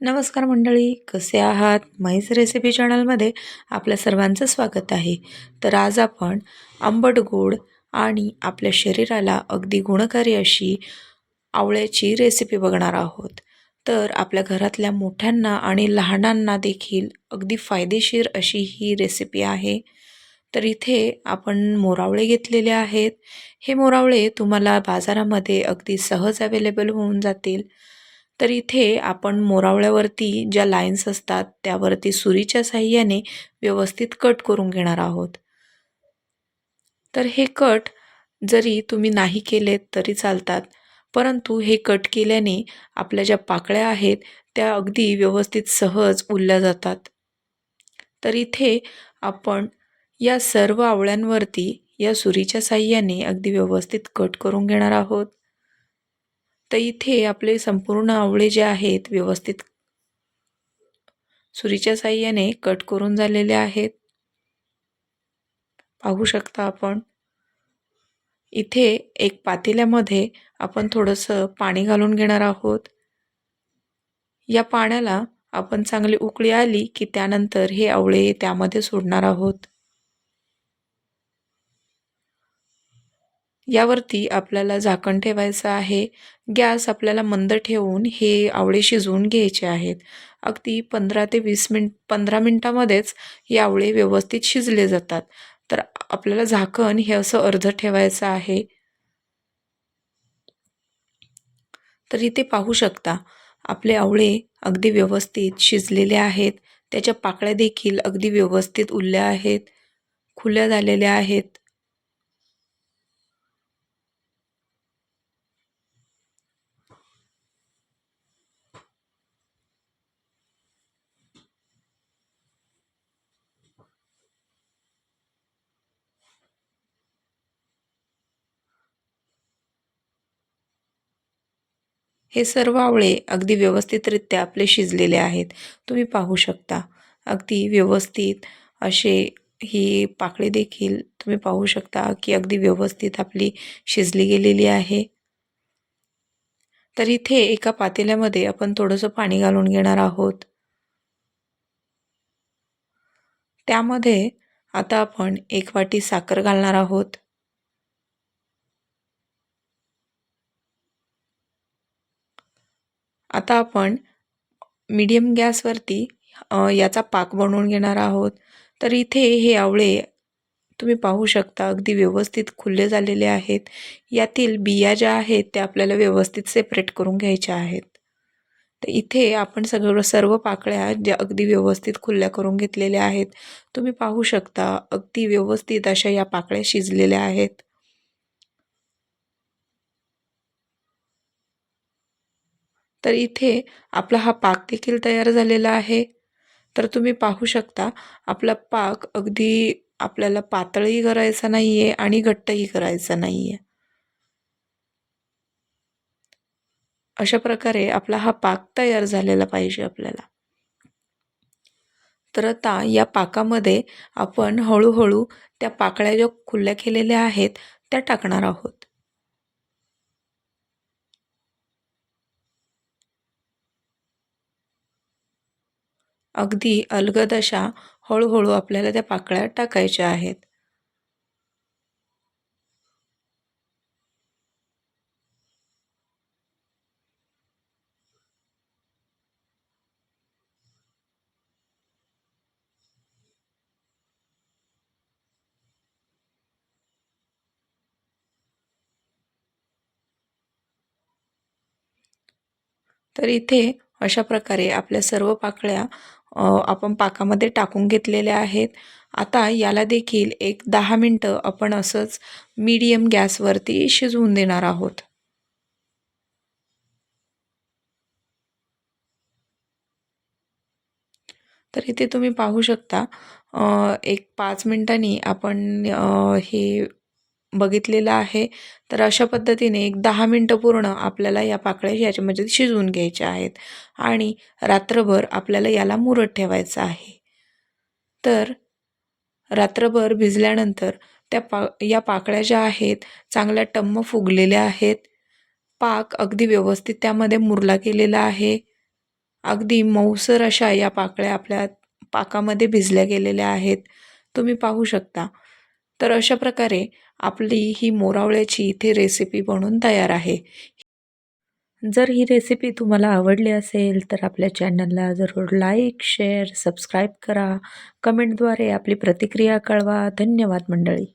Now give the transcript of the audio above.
नमस्कार मंडळी कसे आहात? माईस रेसिपी चॅनलमध्ये आपल्या सर्वांचं स्वागत आहे. तर आज आपण आंबट गोड आणि आपल्या शरीराला अगदी गुणकारी अशी आवळ्याची रेसिपी बघणार आहोत. तर आपल्या घरातल्या मोठ्यांना आणि लहानांना देखील अगदी फायदेशीर अशी ही रेसिपी आहे. तर इथे आपण मोरावळे घेतलेले आहेत. हे मोरावळे तुम्हाला बाजारामध्ये अगदी सहज अवेलेबल होऊन जातील. तर इथे आपण मोरावळ्यावरती ज्या लाईन्स असतात त्यावरती सुरीच्या साह्याने व्यवस्थित कट करून घेणार आहोत. तर हे कट जरी तुम्ही नाही केलेत तरी चालतात परंतु हे कट केल्याने आपल्या ज्या पाकळ्या आहेत त्या अगदी व्यवस्थित सहज उरल्या जातात. तर इथे आपण या सर्व आवळ्यांवरती या सुरीच्या साह्याने अगदी व्यवस्थित कट करून घेणार आहोत. तर इथे आपले संपूर्ण आवळे जे आहेत व्यवस्थित सुरीच्या साह्याने कट करून झालेले आहेत. पाहू शकता आपण. इथे एक पातेल्यामध्ये आपण थोडंसं पाणी घालून घेणार आहोत. या पाण्याला आपण चांगली उकळी आली की त्यानंतर हे आवळे त्यामध्ये सोडणार आहोत. यावरती आपल्याला झाकण ठेवायचं आहे. गॅस आपल्याला मंद ठेवून हे आवळे शिजवून घ्यायचे आहेत. अगदी पंधरा ते वीस मिनिट पंधरा मिनटामध्येच हे आवळे व्यवस्थित शिजले जातात. तर आपल्याला झाकण हे असं अर्ध ठेवायचं आहे. तर इथे पाहू शकता आपले आवळे अगदी व्यवस्थित शिजलेले आहेत. त्याच्या पाकळ्या देखील अगदी व्यवस्थित उरल्या आहेत. खुल्या झालेल्या आहेत. हे सर्व आवळे अगदी व्यवस्थितरित्या आपले शिजलेले आहेत. तुम्ही पाहू शकता. अगदी व्यवस्थित असे ही पाकळी देखील तुम्ही पाहू शकता की अगदी व्यवस्थित आपली शिजली गेलेली आहे. तर इथे एका पातेल्यामध्ये आपण थोडंसं पाणी घालून घेणार आहोत. त्यामध्ये आता आपण एक वाटी साखर घालणार आहोत. आता आपण मीडियम गॅसवरती याचा पाक बनवून घेणार आहोत. तर इथे हे आवळे तुम्ही पाहू शकता अगदी व्यवस्थित खुले झालेले आहेत. यातील बिया ज्या आहेत त्या आपल्याला व्यवस्थित सेपरेट करून घ्यायच्या आहेत. तर इथे आपण सगळं सर्व पाकळ्या ज्या अगदी व्यवस्थित खुल्या करून घेतलेल्या आहेत तुम्ही पाहू शकता अगदी व्यवस्थित अशा या पाकळ्या शिजलेल्या आहेत. तर इथे आपला हा पाक देखील तयार झालेला आहे. तर तुम्ही पाहू शकता आपला पाक अगदी आपल्याला पातळही करायचा नाही आहे आणि घट्टही करायचा नाही आहे अशा प्रकारे आपला हा पाक तयार झालेला पाहिजे आपल्याला. तर आता या पाकामध्ये आपण हळूहळू त्या पाकळ्या ज्या खुल्या केलेल्या आहेत त्या टाकणार आहोत. अगदी अलगद अशा हळूहळू आपल्याला त्या पाकळ्या टाकायच्या आहेत. तर इथे अशा प्रकारे आपल्या सर्व पाकळ्या आपण पाकामध्ये टाकून घेतलेले आहेत. आता याला देखील एक दहा मिनटं आपण असंच मीडियम गॅसवरती शिजवून देणार आहोत. तर इथे तुम्ही पाहू शकता एक पाच मिनटांनी आपण हे बघितलेलं आहे. तर अशा पद्धतीने एक दहा मिनटं पूर्ण आपल्याला या पाकळ्या याच्यामध्ये शिजवून घ्यायच्या आहेत आणि रात्रभर आपल्याला याला मुरत ठेवायचं आहे. तर रात्रभर भिजल्यानंतर त्या पा या पाकळ्या ज्या आहेत चांगल्या टम्म फुगलेल्या आहेत. पाक अगदी व्यवस्थित त्यामध्ये मुरला गेलेला आहे. अगदी मऊसर अशा या पाकळ्या आपल्या पाकामध्ये भिजल्या गेलेल्या आहेत. तुम्ही पाहू शकता. तर अशा प्रकारे आपली ही मोरावळ्याची इथे रेसिपी बनून तयार आहे. जर ही रेसिपी तुम्हाला आवडली असेल तर आपल्या चॅनलला जरूर लाईक शेअर सबस्क्राईब करा. कमेंटद्वारे आपली प्रतिक्रिया कळवा. धन्यवाद मंडळी.